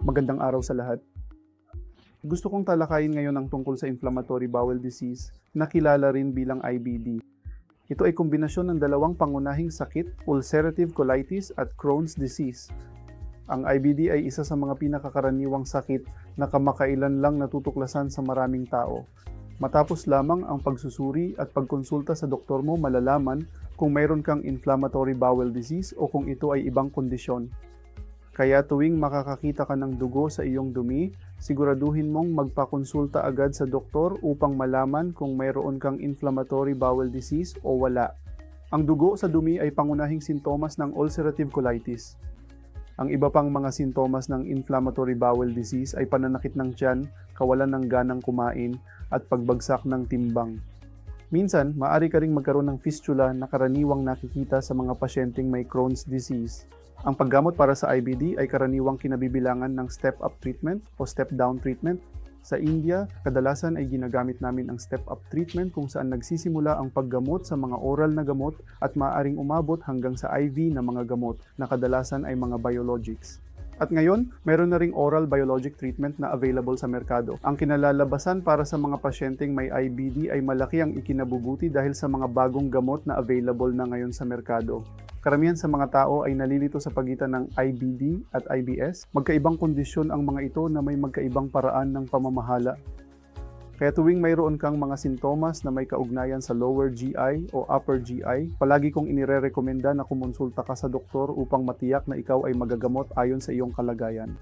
Magandang araw sa lahat. Gusto kong talakayin ngayon ang tungkol sa inflammatory bowel disease na kilala rin bilang IBD. Ito ay kombinasyon ng dalawang pangunahing sakit, ulcerative colitis at Crohn's disease. Ang IBD ay isa sa mga pinakakaraniwang sakit na kamakailan lang natutuklasan sa maraming tao. Matapos lamang ang pagsusuri at pagkonsulta sa doktor mo malalaman kung mayroon kang inflammatory bowel disease o kung ito ay ibang kondisyon. Kaya tuwing makakakita ka ng dugo sa iyong dumi, siguraduhin mong magpakonsulta agad sa doktor upang malaman kung mayroon kang inflammatory bowel disease o wala. Ang dugo sa dumi ay pangunahing sintomas ng ulcerative colitis. Ang iba pang mga sintomas ng inflammatory bowel disease ay pananakit ng tiyan, kawalan ng ganang kumain, at pagbagsak ng timbang. Minsan, maaari ka ring magkaroon ng fistula na karaniwang nakikita sa mga pasyenteng may Crohn's disease. Ang paggamot para sa IBD ay karaniwang kinabibilangan ng step-up treatment o step-down treatment. Sa India, kadalasan ay ginagamit namin ang step-up treatment kung saan nagsisimula ang paggamot sa mga oral na gamot at maaaring umabot hanggang sa IV na mga gamot na kadalasan ay mga biologics. At ngayon, meron na ring oral biologic treatment na available sa merkado. Ang kinalalabasan para sa mga pasyenteng may IBD ay malaki ang ikinabubuti dahil sa mga bagong gamot na available na ngayon sa merkado. Karamihan sa mga tao ay nalilito sa pagitan ng IBD at IBS. Magkaibang kondisyon ang mga ito na may magkaibang paraan ng pamamahala. Kaya tuwing mayroon kang mga sintomas na may kaugnayan sa lower GI o upper GI, palagi kong inirerekomenda na kumonsulta ka sa doktor upang matiyak na ikaw ay magagamot ayon sa iyong kalagayan.